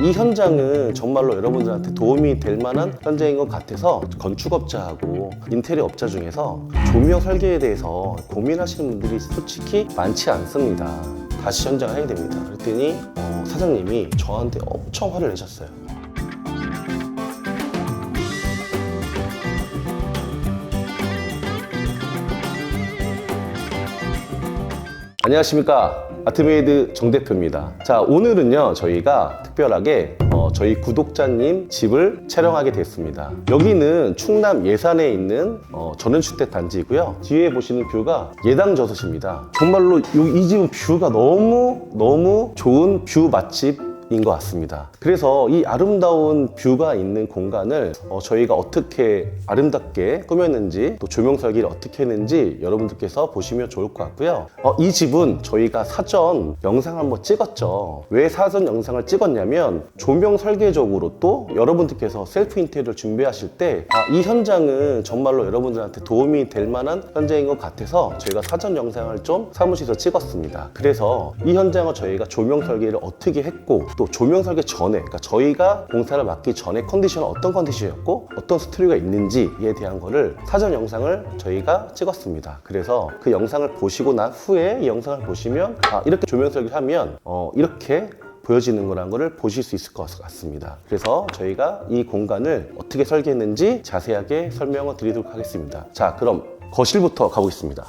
이 현장은 정말로 여러분들한테 도움이 될 만한 현장인 것 같아서 건축업자하고 인테리어 업자 중에서 조명 설계에 대해서 고민하시는 분들이 솔직히 많지 않습니다. 다시 현장을 하게 됩니다. 그랬더니 어, 사장님이 저한테 엄청 화를 내셨어요. 안녕하십니까? 아트메이드 정 대표입니다. 자 오늘은요 저희가 특별하게 어, 저희 구독자님 집을 촬영하게 됐습니다. 여기는 충남 예산에 있는 어, 전원주택 단지이고요. 뒤에 보시는 뷰가 예당 저수지입니다. 정말로 요- 이 집은 뷰가 너무 너무 좋은 뷰 맛집 인 것 같습니다. 그래서 이 아름다운 뷰가 있는 공간을 어, 저희가 어떻게 아름답게 꾸몄는지 또 조명 설계를 어떻게 했는지 여러분들께서 보시면 좋을 것 같고요. 어, 이 집은 저희가 사전 영상을 한번 찍었죠. 왜 사전 영상을 찍었냐면 조명 설계적으로 또 여러분들께서 셀프 인테리어를 준비하실 때 아, 이 현장은 정말로 여러분들한테 도움이 될 만한 현장인 것 같아서 저희가 사전 영상을 좀 사무실에서 찍었습니다. 그래서 이 현장을 저희가 조명 설계를 어떻게 했고 또 조명 설계 전에 그러니까 저희가 공사를 맡기 전에 컨디션은 어떤 컨디션이었고 어떤 스토리가 있는지에 대한 거를 사전 영상을 저희가 찍었습니다. 그래서 그 영상을 보시고 난 후에 이 영상을 보시면 아, 이렇게 조명 설계를 하면 어, 이렇게 보여지는 거라는 거를 보실 수 있을 것 같습니다. 그래서 저희가 이 공간을 어떻게 설계했는지 자세하게 설명을 드리도록 하겠습니다. 자, 그럼 거실부터 가보겠습니다.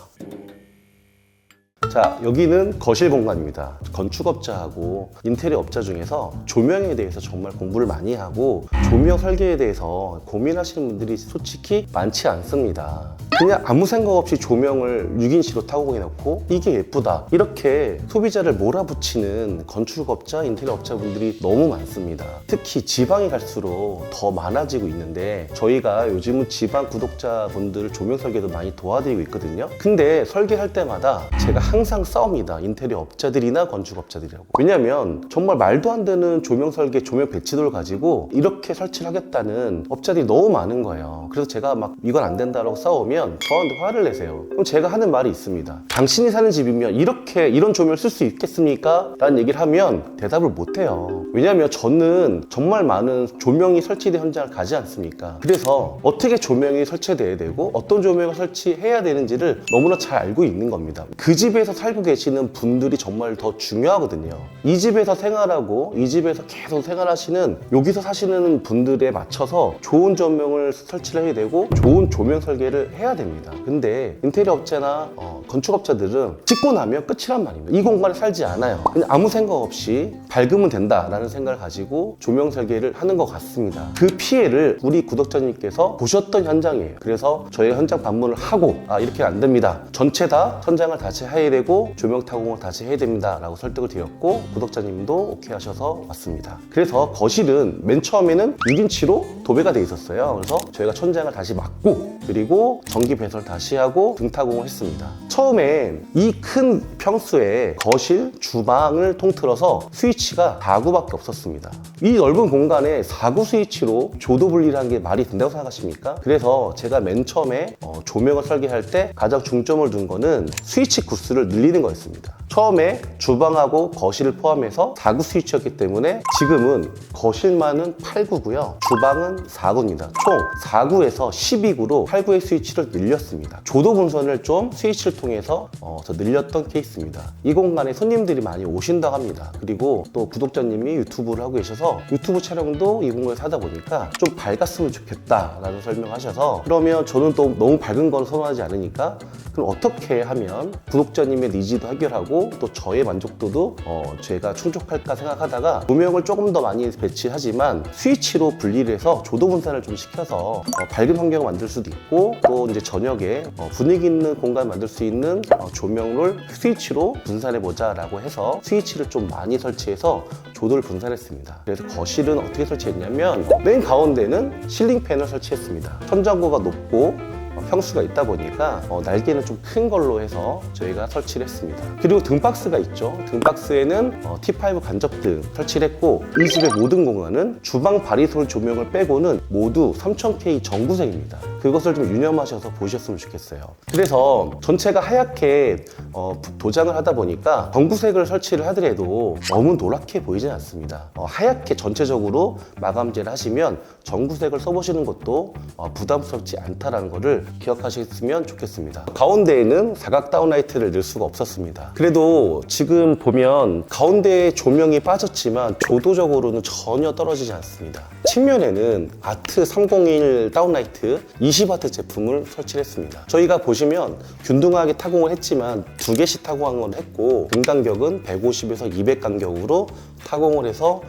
자, 여기는 거실 공간입니다. 건축업자하고 인테리어 업자 중에서 조명에 대해서 정말 공부를 많이 하고 조명 설계에 대해서 고민하시는 분들이 솔직히 많지 않습니다. 그냥 아무 생각 없이 조명을 6인치로 타고 해놓고 이게 예쁘다. 이렇게 소비자를 몰아붙이는 건축업자, 인테리어 업자분들이 너무 많습니다. 특히 지방에 갈수록 더 많아지고 있는데 저희가 요즘은 지방 구독자분들 조명 설계도 많이 도와드리고 있거든요. 근데 설계할 때마다 제가 항상 싸웁니다. 인테리어 업자들이나 건축업자들이라고. 왜냐면 정말 말도 안 되는 조명 설계, 조명 배치도를 가지고 이렇게 설치를 하겠다는 업자들이 너무 많은 거예요. 그래서 제가 막 이건 안 된다라고 싸우면 저한테 화를 내세요. 그럼 제가 하는 말이 있습니다. 당신이 사는 집이면 이렇게 이런 조명을 쓸 수 있겠습니까? 라는 얘기를 하면 대답을 못 해요. 왜냐면 저는 정말 많은 조명이 설치된 현장을 가지 않습니까? 그래서 어떻게 조명이 설치돼야 되고 어떤 조명을 설치해야 되는지를 너무나 잘 알고 있는 겁니다. 그 집에서 살고 계시는 분들이 정말 더 중요하거든요. 이 집에서 생활하고 이 집에서 계속 생활하시는 여기서 사시는 분들에 맞춰서 좋은 조명을 설치를 해야 되고 좋은 조명 설계를 해야 됩니다. 근데 인테리어 업체나 어, 건축업자들은 짓고 나면 끝이란 말입니다. 이 공간에 살지 않아요. 그냥 아무 생각 없이 밝으면 된다라는 생각을 가지고 조명 설계를 하는 것 같습니다. 그 피해를 우리 구독자님께서 보셨던 현장이에요. 그래서 저희 현장 방문을 하고 아 이렇게 안 됩니다. 전체 다 현장을 다시 해야 되고 조명 타공을 다시 해야 됩니다라고 설득을 드렸고 구독자님도 오케이 하셔서 왔습니다. 그래서 거실은 맨 처음에는 6인치로 도배가 돼 있었어요. 그래서 저희가 천장을 다시 막고 그리고 전기 배설 다시 하고 등타공을 했습니다. 처음엔 이 큰 평수에 거실, 주방을 통틀어서 스위치가 4구밖에 없었습니다. 이 넓은 공간에 4구 스위치로 조도 분리를 한 게 말이 된다고 생각하십니까? 그래서 제가 맨 처음에 어, 조명을 설계할 때 가장 중점을 둔 거는 스위치 구수를 늘리는 거였습니다. 처음에 주방하고 거실을 포함해서 4구 스위치였기 때문에 지금은 거실만은 8구고요. 주방은 4구입니다. 총 4구에서 12구로 8구의 스위치를 늘렸습니다. 조도 분선을 좀 스위치를 통해서 어, 더 늘렸던 케이스입니다. 이 공간에 손님들이 많이 오신다고 합니다. 그리고 또 구독자님이 유튜브를 하고 계셔서 유튜브 촬영도 이 공간에서 하다 보니까 좀 밝았으면 좋겠다라는 설명하셔서 그러면 저는 또 너무 밝은 건 선호하지 않으니까 그럼 어떻게 하면 구독자님의 니즈도 해결하고 또 저의 만족도도 어, 제가 충족할까 생각하다가 조명을 조금 더 많이 배치하지만 스위치로 분리를 해서 조도 분산을 좀 시켜서 어, 밝은 환경을 만들 수도 있고 또 이제 저녁에 어, 분위기 있는 공간을 만들 수 있는 어, 조명을 스위치로 분산해 보자라고 해서 스위치를 좀 많이 설치해서 조도를 분산했습니다. 그래서 거실은 어떻게 설치했냐면 맨 가운데는 실링 팬을 설치했습니다. 천장고가 높고 어, 평수가 있다 보니까 어, 날개는 좀 큰 걸로 해서 저희가 설치를 했습니다. 그리고 등박스가 있죠. 등박스에는 어, T5 간접등 설치를 했고 이 집의 모든 공간은 주방 바리솔 조명을 빼고는 모두 3000K 전구색입니다. 그것을 좀 유념하셔서 보셨으면 좋겠어요. 그래서 전체가 하얗게 어, 도장을 하다 보니까 전구색을 설치를 하더라도 너무 노랗게 보이진 않습니다. 어, 하얗게 전체적으로 마감재를 하시면 전구색을 써보시는 것도 어, 부담스럽지 않다라는 것을 기억하셨으면 좋겠습니다. 가운데에는 사각 다운라이트를 넣을 수가 없었습니다. 그래도 지금 보면 가운데에 조명이 빠졌지만 조도적으로는 전혀 떨어지지 않습니다. 측면에는 아트 301 다운라이트 20W 제품을 설치를 했습니다. 저희가 보시면 균등하게 타공을 했지만 두 개씩 타공을 했고 등 간격은 150에서 200 간격으로 타공을 해서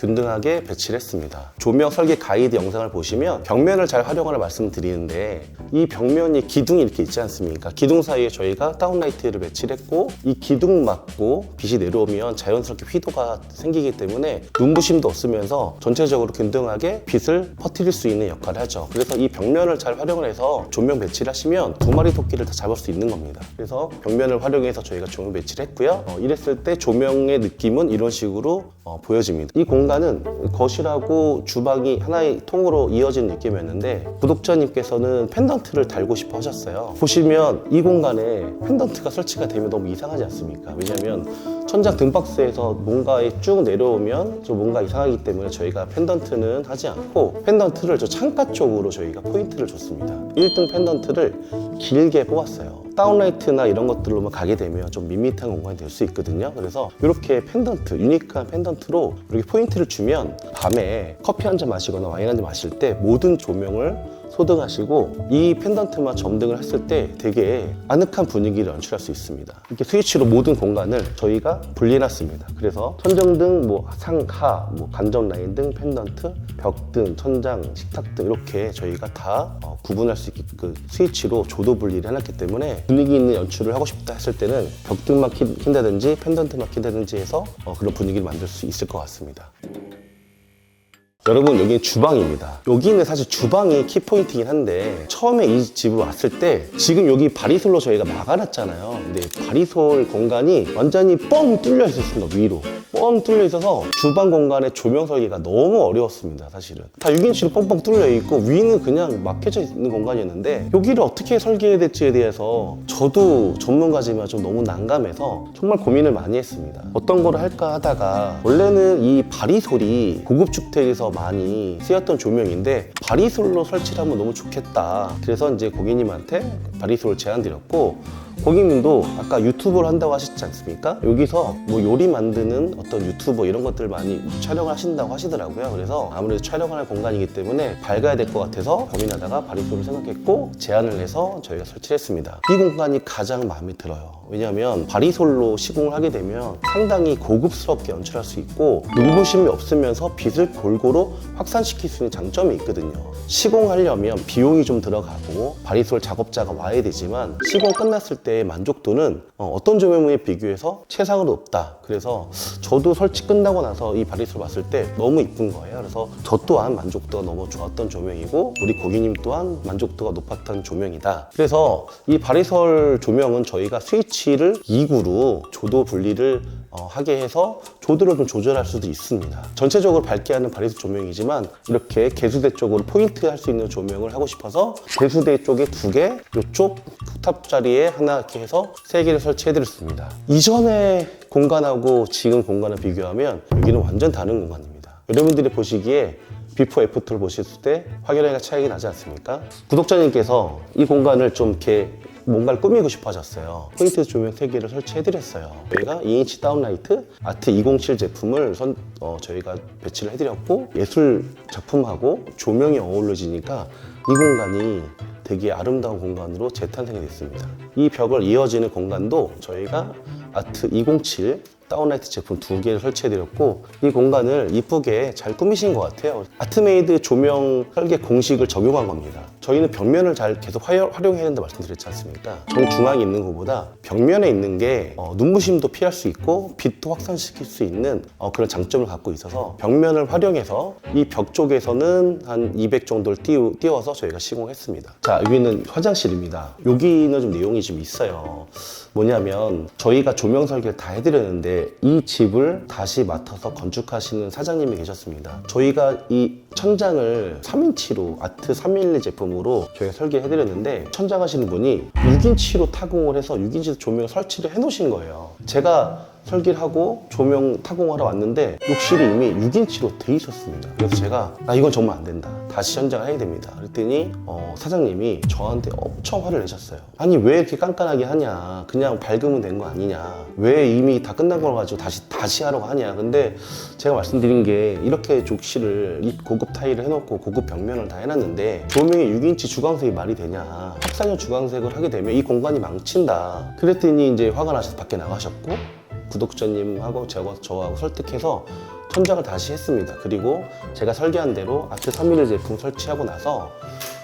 균등하게 배치를 했습니다. 조명 설계 가이드 영상을 보시면 벽면을 잘 활용하라 말씀드리는데 이 벽면이 기둥이 이렇게 있지 않습니까? 기둥 사이에 저희가 다운라이트를 배치를 했고 이 기둥 맞고 빛이 내려오면 자연스럽게 휘도가 생기기 때문에 눈부심도 없으면서 전체적으로 균등하게 빛을 퍼뜨릴 수 있는 역할을 하죠. 그래서 이 벽면을 잘 활용을 해서 조명 배치를 하시면 두 마리 토끼를 다 잡을 수 있는 겁니다. 그래서 벽면을 활용해서 저희가 조명 배치를 했고요. 어, 이랬을 때 조명의 느낌은 이런 식으로 어, 보여집니다. 이 공간 은 거실하고 주방이 하나의 통으로 이어진 느낌이었는데 구독자님께서는 펜던트를 달고 싶어 하셨어요. 보시면 이 공간에 펜던트가 설치가 되면 너무 이상하지 않습니까? 왜냐하면 천장 등박스에서 뭔가에 쭉 내려오면 좀 뭔가 이상하기 때문에 저희가 펜던트는 하지 않고 펜던트를 저 창가 쪽으로 저희가 포인트를 줬습니다. 1등 펜던트를 길게 뽑았어요. 다운라이트나 이런 것들로만 가게 되면 좀 밋밋한 공간이 될 수 있거든요. 그래서 이렇게 펜던트, 유니크한 펜던트로 이렇게 포인트를 주면 밤에 커피 한 잔 마시거나 와인 한 잔 마실 때 모든 조명을 소등하시고 이 펜던트만 점등을 했을 때 되게 아늑한 분위기를 연출할 수 있습니다. 이렇게 스위치로 모든 공간을 저희가 분리해놨습니다. 그래서 천정등, 뭐 상하, 뭐 간접 라인 등 펜던트, 벽등, 천장, 식탁 등 이렇게 저희가 다 어, 구분할 수 있게 그 스위치로 조도 분리를 해놨기 때문에 분위기 있는 연출을 하고 싶다 했을 때는 벽등만 킨- 킨다든지 펜던트만 킨다든지 해서 어, 그런 분위기를 만들 수 있을 것 같습니다. 여러분 여기는 주방입니다. 여기는 사실 주방이 키포인트이긴 한데 처음에 이 집을 왔을 때 지금 여기 바리솔로 저희가 막아놨잖아요. 근데 바리솔 공간이 완전히 뻥 뚫려 있었습니다 위로. 뻥 뚫려 있어서 주방 공간의 조명 설계가 너무 어려웠습니다 사실은. 다 6인치로 뻥뻥 뚫려 있고 위는 그냥 막혀져 있는 공간이었는데 여기를 어떻게 설계해야 될지에 대해서 저도 전문가지만 좀 너무 난감해서 정말 고민을 많이 했습니다. 어떤 거를 할까 하다가 원래는 이 바리솔이 고급 주택에서 많이 쓰였던 조명인데 바리솔로 설치를 하면 너무 좋겠다. 그래서 이제 고객님한테 바리솔을 제안 드렸고 고객님도 아까 유튜브를 한다고 하셨지 않습니까? 여기서 뭐 요리 만드는 어떤 유튜버 이런 것들 많이 촬영을 하신다고 하시더라고요. 그래서 아무래도 촬영을 할 공간이기 때문에 밝아야 될 것 같아서 고민하다가 바리솔을 생각했고 제안을 해서 저희가 설치를 했습니다. 이 공간이 가장 마음에 들어요. 왜냐하면 바리솔로 시공을 하게 되면 상당히 고급스럽게 연출할 수 있고 눈부심이 없으면서 빛을 골고루 확산시킬 수 있는 장점이 있거든요. 시공하려면 비용이 좀 들어가고 바리솔 작업자가 와야 되지만 시공 끝났을 때의 만족도는 어, 어떤 조명에 비교해서 최상으로 높다. 그래서 저도 설치 끝나고 나서 이 바리솔 봤을 때 너무 이쁜 거예요. 그래서 저 또한 만족도가 너무 좋았던 조명이고 우리 고객님 또한 만족도가 높았던 조명이다. 그래서 이 바리솔 조명은 저희가 스위치를 2구로 조도 분리를 어, 하게 해서 조도를 좀 조절할 수도 있습니다. 전체적으로 밝게 하는 바리솔 조명이지만 이렇게 개수대 쪽으로 포인트 할 수 있는 조명을 하고 싶어서 개수대 쪽에 두 개, 이쪽 탑 자리에 하나 이렇게 해서 세 개를 설치해 드렸습니다. 이전의 공간하고 지금 공간을 비교하면 여기는 완전 다른 공간입니다. 여러분들이 보시기에 비포 애프터를 보셨을 때 확연하게 차이가 나지 않습니까? 구독자님께서 이 공간을 좀 이렇게 뭔가를 꾸미고 싶어 하셨어요. 포인트 조명 3개를 설치해드렸어요. 저희가 2인치 다운라이트 아트 207 제품을 선- 어, 저희가 배치를 해드렸고 예술 작품하고 조명이 어우러지니까 이 공간이 되게 아름다운 공간으로 재탄생이 됐습니다. 이 벽을 이어지는 공간도 저희가 아트 207 다운라이트 제품 두 개를 설치해드렸고 이 공간을 이쁘게 잘 꾸미신 것 같아요. 아트메이드 조명 설계 공식을 적용한 겁니다. 저희는 벽면을 잘 계속 활용, 활용해야 된다 말씀드렸지 않습니까? 정중앙에 있는 것보다 벽면에 있는 게 어, 눈부심도 피할 수 있고 빛도 확산시킬 수 있는 어, 그런 장점을 갖고 있어서 벽면을 활용해서 이 벽 쪽에서는 한 200 정도를 띄우, 띄워서 저희가 시공했습니다. 자 여기는 화장실입니다. 여기는 좀 내용이 좀 있어요. 뭐냐면 저희가 조명 설계를 다 해드렸는데 이 집을 다시 맡아서 건축하시는 사장님이 계셨습니다. 저희가 이 천장을 3인치로 아트 312 제품 으로 저희가 설계해드렸는데 천장 하시는 분이 6인치로 타공을 해서 6인치 조명 설치를 해놓으신 거예요. 제가 설계를 하고 조명 타공하러 왔는데 욕실이 이미 6인치로 돼 있었습니다. 그래서 제가 아 이건 정말 안 된다. 다시 현장을 해야 됩니다. 그랬더니 어, 사장님이 저한테 엄청 화를 내셨어요. 아니 왜 이렇게 깐깐하게 하냐? 그냥 밝으면 된 거 아니냐? 왜 이미 다 끝난 걸 가지고 다시 다시 하라고 하냐? 근데 제가 말씀드린 게 이렇게 족실을 이 고급 타일을 해놓고 고급 벽면을 다 해놨는데 조명이 6인치 주광색이 말이 되냐? 확산형 주광색을 하게 되면 이 공간이 망친다. 그랬더니 이제 화가 나셔서 밖에 나가셨고 구독자님하고 저하고, 저하고 설득해서 천장을 다시 했습니다. 그리고 제가 설계한 대로 아트 311 제품 설치하고 나서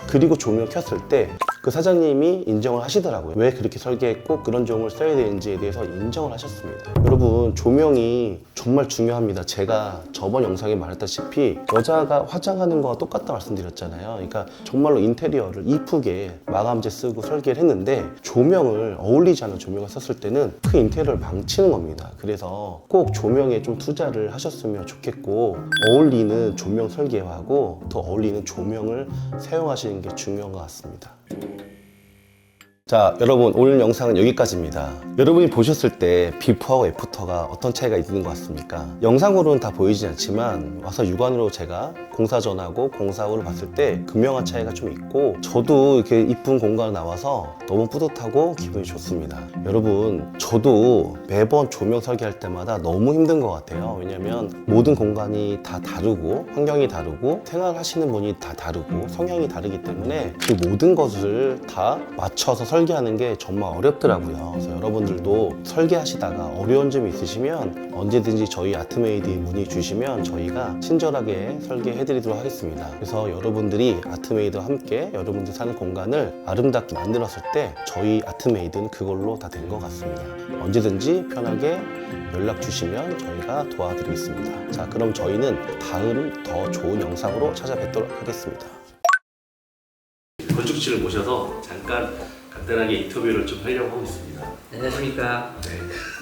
그리고 조명 켰을 때 그 사장님이 인정을 하시더라고요. 왜 그렇게 설계했고 그런 조명을 써야 되는지에 대해서 인정을 하셨습니다. 여러분 조명이 정말 중요합니다. 제가 저번 영상에 말했다시피 여자가 화장하는 거와 똑같다 말씀드렸잖아요. 그러니까 정말로 인테리어를 이쁘게 마감재 쓰고 설계를 했는데 조명을 어울리지 않은 조명을 썼을 때는 그 인테리어를 망치는 겁니다. 그래서 꼭 조명에 좀 투자를 하셨으면 좋겠고 어울리는 조명 설계하고 더 어울리는 조명을 사용하시는 게 중요한 것 같습니다. Thank you. 자, 여러분 오늘 영상은 여기까지입니다. 여러분이 보셨을 때 비포하고 애프터가 어떤 차이가 있는 것 같습니까? 영상으로는 다 보이지 않지만 와서 육안으로 제가 공사 전하고 공사 후를 봤을 때 극명한 차이가 좀 있고 저도 이렇게 이쁜 공간 나와서 너무 뿌듯하고 기분이 좋습니다. 여러분 저도 매번 조명 설계할 때마다 너무 힘든 것 같아요. 왜냐면 모든 공간이 다 다르고 환경이 다르고 생활하시는 분이 다 다르고 성향이 다르기 때문에 그 모든 것을 다 맞춰서 설계 하는 게 정말 어렵더라고요. 그래서 여러분들도 설계하시다가 어려운 점이 있으시면 언제든지 저희 아트메이드에 문의 주시면 저희가 친절하게 설계해 드리도록 하겠습니다. 그래서 여러분들이 아트메이드와 함께 여러분들 사는 공간을 아름답게 만들었을 때 저희 아트메이드는 그걸로 다 된 것 같습니다. 언제든지 편하게 연락 주시면 저희가 도와드리겠습니다. 자, 그럼 저희는 다음 더 좋은 영상으로 찾아뵙도록 하겠습니다. 건축실을 모셔서 잠깐 간단하게 인터뷰를 좀 하려고 하고 있습니다. 안녕하십니까. 네.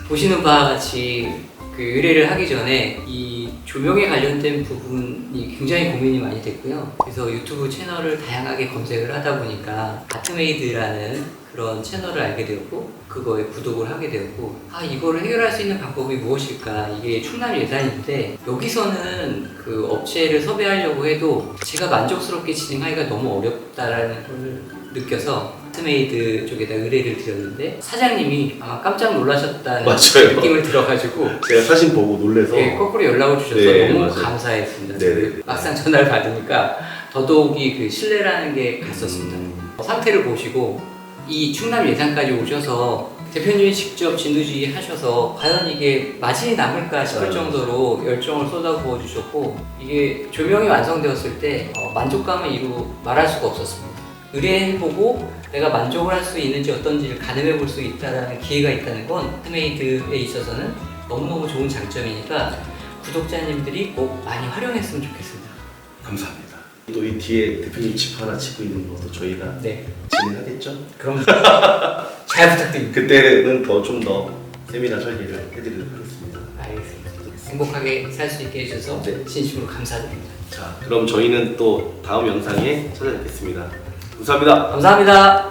보시는 바와 같이 그 의뢰를 하기 전에 이 조명에 관련된 부분이 굉장히 고민이 많이 됐고요. 그래서 유튜브 채널을 다양하게 검색을 하다 보니까 아트메이드라는 그런 채널을 알게 되었고 그거에 구독을 하게 되었고 아 이거를 해결할 수 있는 방법이 무엇일까 이게 충남 예산인데 여기서는 그 업체를 섭외하려고 해도 제가 만족스럽게 진행하기가 너무 어렵다라는 걸 느껴서 아트메이드 쪽에다 의뢰를 드렸는데 사장님이 아마 깜짝 놀라셨다는 맞아요. 느낌을 들어가지고 제가 사진 보고 놀래서 예, 거꾸로 연락을 주셔서 네, 너무 맞아요. 감사했습니다. 네, 네. 그 막상 전화를 받으니까 더더욱이 그 신뢰라는 게 갔었습니다. 음. 상태를 보시고 이 충남 예산까지 오셔서 대표님이 직접 진두지 하셔서 과연 이게 맛이 남을까 싶을 네. 정도로 열정을 쏟아부어 주셨고 이게 조명이 완성되었을 때 어, 만족감을 이루 말할 수가 없었습니다. 의뢰해보고 내가 만족을 할 수 있는지 어떤지를 가늠해 볼 수 있다는 기회가 있다는 건 트메이드에 있어서는 너무너무 좋은 장점이니까 구독자님들이 꼭 많이 활용했으면 좋겠습니다. 감사합니다. 또 이 뒤에 대표님 집 하나 짓고 있는 것도 저희가 네, 진행하겠죠? 그럼 잘 부탁드립니다. 그때는 더 좀 더 세미나 설계를 해드리도록 하겠습니다. 알겠습니다. 행복하게 살 수 있게 해주셔서 네. 진심으로 감사드립니다. 자, 그럼 저희는 또 다음 영상에 찾아뵙겠습니다. 감사합니다. 감사합니다.